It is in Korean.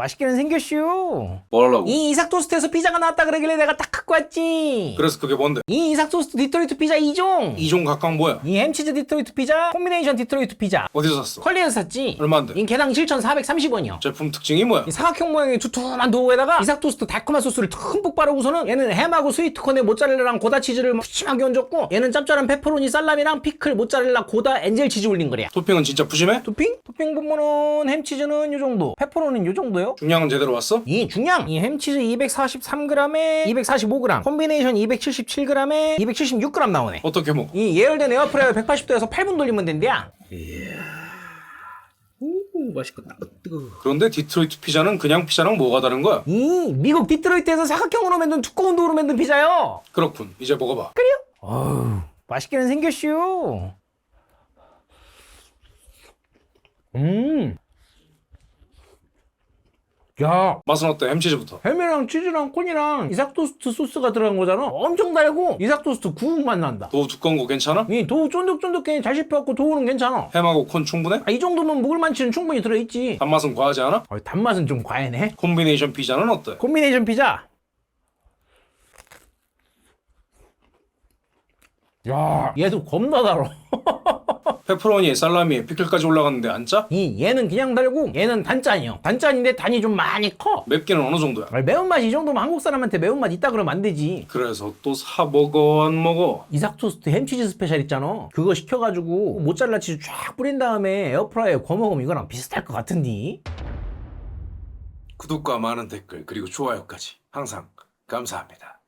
맛있게는 생겼슈. 뭐 하려고? 이 이삭 토스트에서 피자가 나왔다 그러길래 내가 딱 갖고 왔지. 그래서 그게 뭔데? 이 이삭 토스트 디트로이트 피자 2종. 이종 각각 뭐야? 이 햄치즈 디트로이트 피자, 콤비네이션 디트로이트 피자. 어디서 샀어? 컬리에서 샀지. 얼마인데? 이 개당 7,430원이요. 제품 특징이 뭐야? 이 사각형 모양의 두툼한 도우에다가 이삭 토스트 달콤한 소스를 듬뿍 바르고서는 얘는 햄하고 스위트콘에 모짜렐라랑 고다 치즈를 푸짐하게 얹었고 얘는 짭짤한 페퍼로니 살라미랑 피클 모짜렐라 고다 엔젤 치즈 올린 거래요. 토핑은 진짜 푸짐해? 토핑? 토핑 보면은 햄치즈는 요 정도, 페퍼로니는 요 정도요. 중량은 제대로 왔어? 이 중량 이 햄치즈 243g에 245g 콤비네이션 277g에 276g 나오네 어떻게 먹어? 이 예열된 에어프라이어 180도에서 8분 돌리면 된대야 오 맛있겠다. 뜨거. 그런데 디트로이트 피자는 그냥 피자랑 뭐가 다른 거야? 이 미국 디트로이트에서 사각형으로 만든 두꺼운 도우로 만든 피자요 그렇군. 이제 먹어봐. 그래요? 어우 맛있게는 생겼슈 음. 야, 맛은 어때? 햄치즈부터. 햄이랑 치즈랑 콘이랑 이삭토스트 소스가 들어간 거잖아. 엄청 달고 이삭토스트 구운 맛 난다. 도우 두꺼운 거 괜찮아? 이 도우 쫀득쫀득해 잘 씹혀갖고 도우는 괜찮아. 햄하고 콘 충분해? 아, 이 정도면 먹을 만치는 충분히 들어있지. 단맛은 과하지 않아? 어, 단맛은 좀 과해네. 콤비네이션 피자는 어때? 콤비네이션 피자. 야, 얘도 겁나 달어. 페퍼로니에 살라미에 피클까지 올라갔는데 안 짜? 이 얘는 그냥 달고 얘는 단짠이요. 단짠인데 단이 좀 많이 커. 맵기는 어느 정도야? 아, 매운맛 이 정도면 한국 사람한테 매운맛 있다 그러면 안 되지. 그래서 또 사 먹어 안 먹어? 이삭 토스트 햄치즈 스페셜 있잖아. 그거 시켜가지고 모짜렐라 치즈 쫙 뿌린 다음에 에어프라이어에 구워 먹으면 이거랑 비슷할 것 같은데. 구독과 많은 댓글 그리고 좋아요까지 항상 감사합니다.